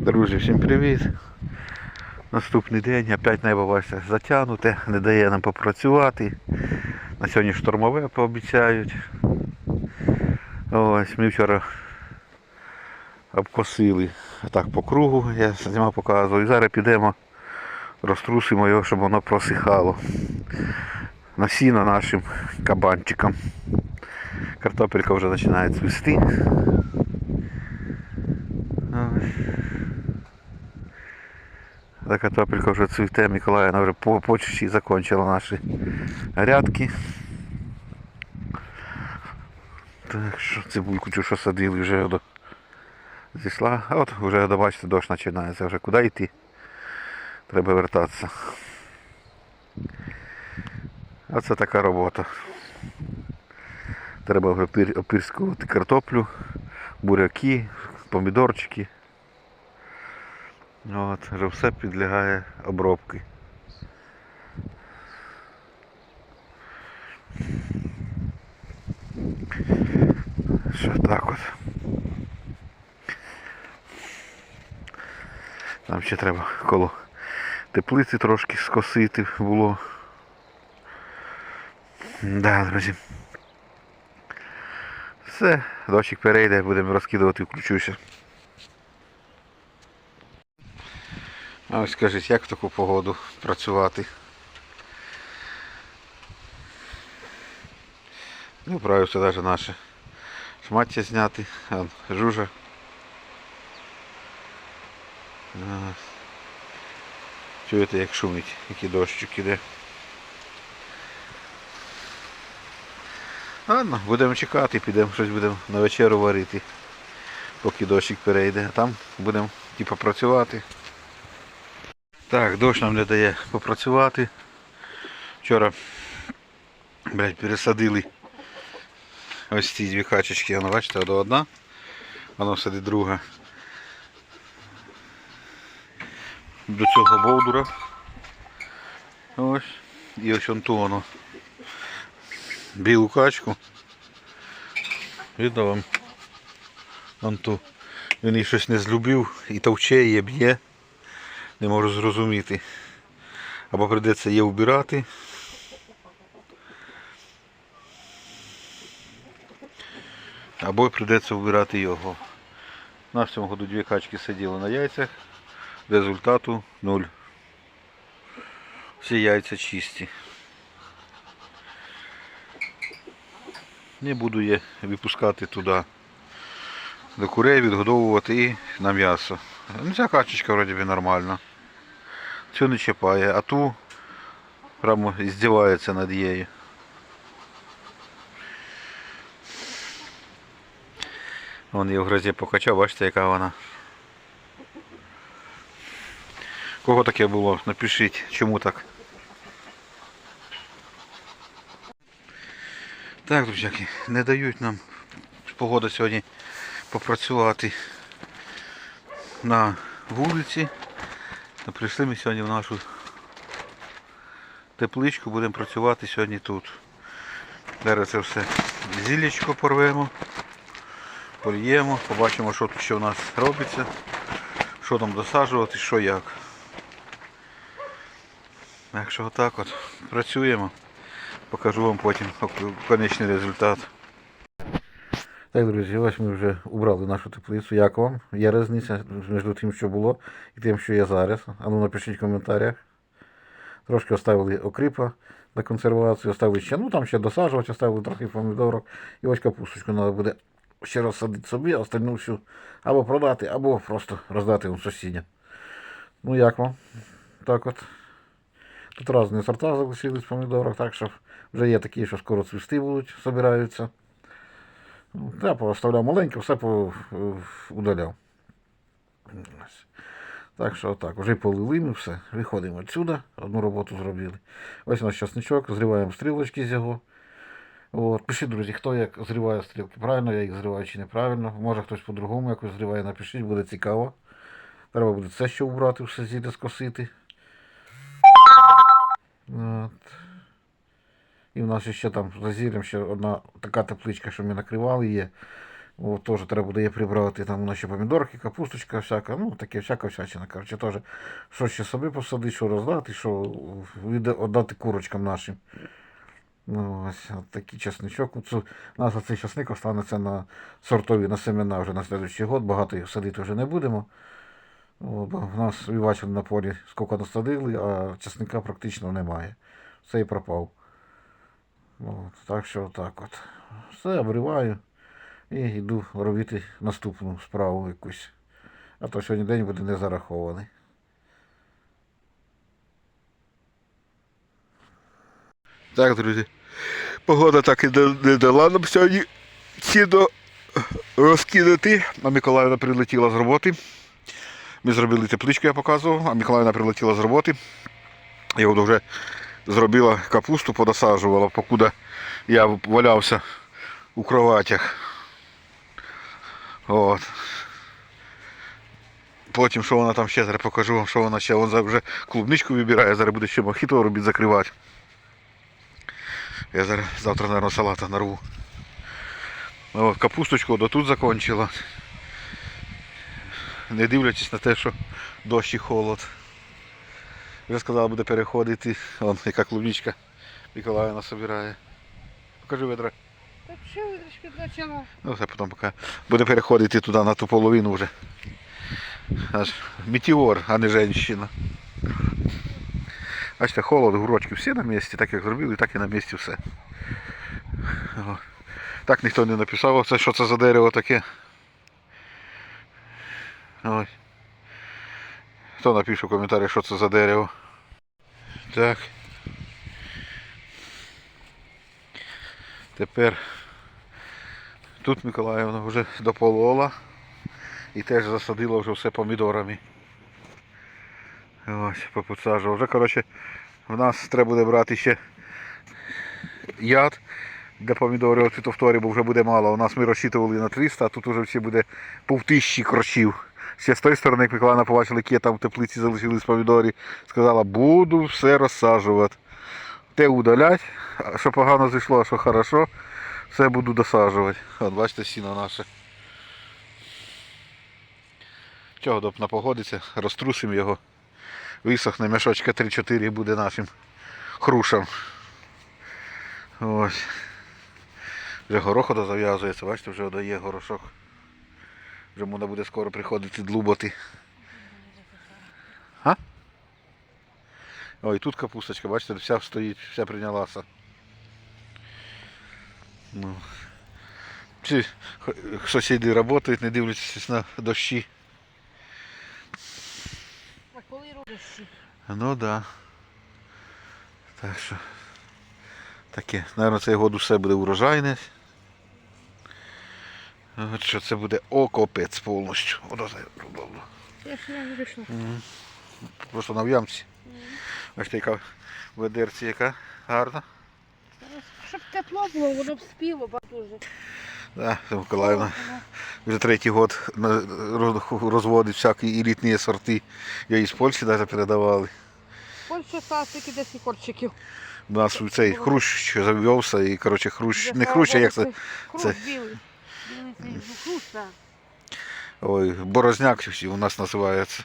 Друзі, всім привіт. Наступний день, опять небо бачите, затягнуте, не дає нам попрацювати. На сьогодні штормове пообіцяють. Ось, ми вчора обкосили так по кругу, я знімав показував. І зараз підемо, розтрусимо його, щоб воно просихало. На сіно нашим кабанчикам. Картопелька вже починає цвісти. Ось. Та картопелька вже цвіте, Миколаївна вже по почти закончила наші грядки. Так що цибульку цю, що садили, вже до... зійшла. А от вже бачите, дощ починається. Вже куди йти? Треба вертатися. Оце така робота. Треба вже опір- опірскувати картоплю, буряки, помідорчики. От, вже все підлягає обробки. Що так от. Нам ще треба коло теплиці трошки скосити було. Да, друзі. Все, дощик перейде, будемо розкидувати, включуся. А ось скажіть, як в таку погоду працювати? Ну, правився навіть наше шмаття зняти, а жужа. Чуєте, як шумить, який дощик іде. Ладно, будемо чекати, підемо щось будемо на вечерю варити, поки дощик перейде. А там будемо типу, працювати. Так, дощ нам не дає попрацювати. Вчора блядь, пересадили ось ці дві качечки, воно бачите, одна одна, воно сидить друга. До цього бовдура. Ось. І ось он ту воно. Білу качку. Видно вам. Вон ту. Він її щось не злюбив і товче її б'є. Не можу зрозуміти. Або прийдеться її вбирати. Або прийдеться вбирати його. У нас в цьому году дві качки сиділи на яйцях. Результату нуль. Всі яйця чисті. Не буду я випускати туди до курей, відгодовувати і на м'ясо. Ну, ця качечка вроді би нормальна. Цю не чіпає, а ту прямо здівається над її. Вон її в грозі покачав, бачите, яка вона. Кого таке було? Напишіть, чому так. Так, друзяки, не дають нам погода сьогодні попрацювати на вулиці. Та Прийшли ми сьогодні в нашу тепличку, будемо працювати сьогодні тут. Зараз це все зіллячко порвемо, польємо, побачимо, що тут ще у нас робиться, що там досаджувати, що як. Так що отак от працюємо. Покажу вам потім конечний результат. Так, друзі, ось ми вже убрали нашу теплицю. Як вам? Є різниця між тим, що було, і тим, що є зараз. А ну напишіть в коментарях. Трошки оставили окріпа на консервацію, оставили ще, ну там ще досаджувати, оставили трохи помідорок. І ось капусточку треба буде ще розсадити собі, остальну всю або продати, або просто роздати у сусідям. Ну як вам? Так от. Тут різні сорта залишились помідорок, так що вже є такі, що скоро цвісти будуть, собираються. Я поставляв маленьке, все удаляв. Так що так, вже полили ми все. Виходимо відсюди, одну роботу зробили. Ось у нас часничок, зриваємо стрілочки з його. От. Пишіть, друзі, хто як зриває стрілки. Правильно я їх зриваю чи неправильно. Може хтось по-другому якось зриває, напишіть, буде цікаво. Треба буде це ще убрати, все зійде скосити. От. І в нас ще там за зілем ще одна така тепличка, що ми накривали є. О, теж треба буде її прибрати, там воно ще помідорки, капусточка всяка, ну таке всяка всячина. Коротше, теж що ще собі посадити, що роздати, що віддати курочкам нашим. Ну, ось от такий часничок. У нас оцей часник останеться на сортові, на семена вже на слідуючий год. Багато їх садити вже не будемо. Бо в нас бачили на полі, скільки насадили, а часника практично немає. Все і пропав. От, так що так от. Все, обриваю і йду робити наступну справу якусь. А то сьогодні день буде не зарахований. Так, друзі. Погода так і не- дала нам сьогодні сіно розкидати. А Миколаївна прилетіла з роботи. Ми зробили тепличку, я показував, а Миколаївна прилетіла з роботи. Я от вже зробила капусту, подосаджувала, покуди я валявся у кроватях. От. Потім, що вона там ще зараз покажу вам, що вона ще вон вже клубничку вибирає, зараз буде ще мохіто робити закривати. Я зараз завтра, мабуть, салата нарву. От, капусточку до тут закончила. Не дивлячись на те, що дощ і холод. Вже сказала, буде переходити. Вон, яка клубничка Миколаївна собирає. Покажи ведра. Так що видришки почала? Ну, це потім поки буде переходити туди на ту половину вже. Аж метеор, а не женщина. Бачите, холод, гурочки всі на місці, так як зробили, так і на місці все. О. Так ніхто не написав, це, що це за дерево таке. Ось. Хто напише в коментарі, що це за дерево. Так. Тепер Тут Миколаївна вже дополола і теж засадила вже все помідорами. Ось, попосаджував. Вже, коротше, в нас треба буде брати ще яд для помідорів от фітофторі, бо вже буде мало. У нас ми розчитували на 300, а тут вже ще буде півтисячі крочів. Ще з тої сторони, як Миколаївна побачила, які там в теплиці залишились помідорі, сказала, буду все розсаджувати. Те удалять, що погано зійшло, а що хорошо, все буду досаджувати. От бачите, сіно наше. Чого доп напогодиться, розтрусимо його. Висохне мішочка 3-4 буде нашим хрушам. Ось. Вже горох ото зав'язується, бачите, вже дає горошок. Вже можна буде скоро приходити длубати. А? Ой, тут капусточка, бачите, вся стоїть, вся прийнялася. Ну. Всі сусіди працюють, не дивлячись на дощі. А коли робиш? Ну да. Так що. Таке. Наверно, цей год усе буде урожайне. От що це буде окопець повністю. Воно це вийшла. Просто на в'ямці. Бачите, яка ведерці яка гарна. Щоб тепло було, воно б спіло батуже. Да, це Миколаївна. Вже третій год розводить всякі елітні сорти. Я із Польщі навіть передавали. Польща стала тільки 10 корчиків. У нас цей хрущ що завівся і коротше хрущ. Не хрущ, а як це? Хрущ білий. Ой, борозняк у нас називається.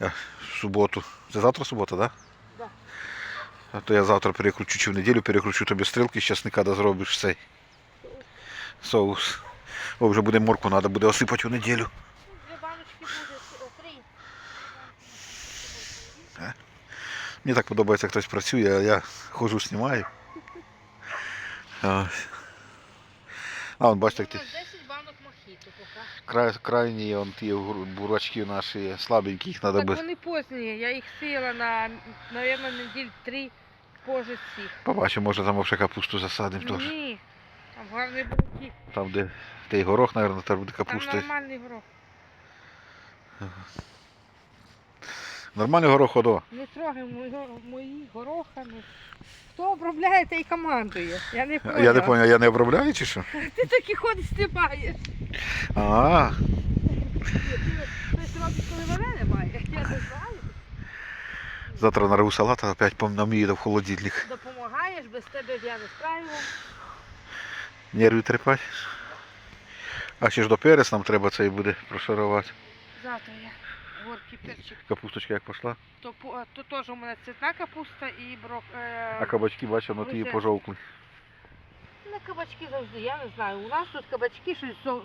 Е, суботу. Це завтра субота, так? Да. А то я завтра перекручу чи в неділю перекручу тобі стрілки з часника, да зробиш цей соус. О, вже буде морку, треба буде осипати у неділю. Дві баночки буде, три. Мені так подобається, як хтось працює, а я ходжу, знімаю. А, вон, бачите, як ті 10 банок мохіто поки. край, крайні он, ті бурачки наші слабенькі, їх треба Так би. вони позні, я їх сіяла на, мабуть, неділь три позже всіх. Побачимо, може там ще капусту засадимо теж. Ні, там гарний буки. Там, де той горох, мабуть, теж буде Там нормальний горох. Нормальний горох ходо. Не трогай мої, горохами. Хто обробляє, той командує. Я не поняла. Я не зрозумів, я не обробляю чи що? Ти такі ходиш, стрибаєш. А, Хтось робить, коли мене немає. Я не знаю. завтра нарву салат, а опять помнамію в холодильник. Допомагає Знаєш, без тебе я не справила. Нерви трепать. А ще ж до перець нам треба цей буде прошарувати. Завтра я горький перчик. Капусточка як пішла. То, то теж у мене цвітна капуста і брок. Е... А кабачки, бачу, на ті Вже. пожовкли. На кабачки завжди, я не знаю. У нас тут кабачки щось зо-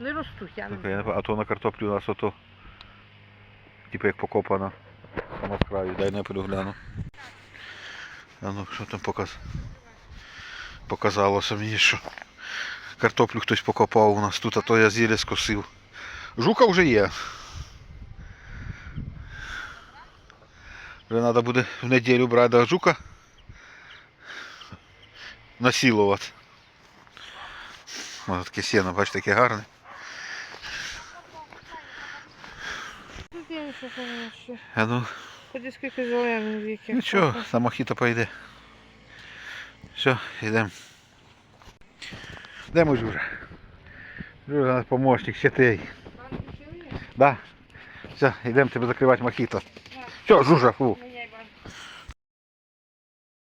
не ростуть, я не Так, знаю. А то на картоплі у нас ото. Типу як покопана. Сама з краю. Дай не перегляну. А ну, що там показ... показалося мені, що картоплю хтось покопав у нас тут, а то я зілля скосив. Жука вже є. Вже треба буде в неділю брати до жука. Насілувати. Ось таке сіно, бачите, таке гарне. Ну. А ну, Ходи скільки зелених віків. Нічого, на мохіто пойде. Все, йдемо. Де мой Жужа? Жужа наш помощник, ще ти. Да. Все, йдемо тебе закривати мохіто. Все, Жужа, фу.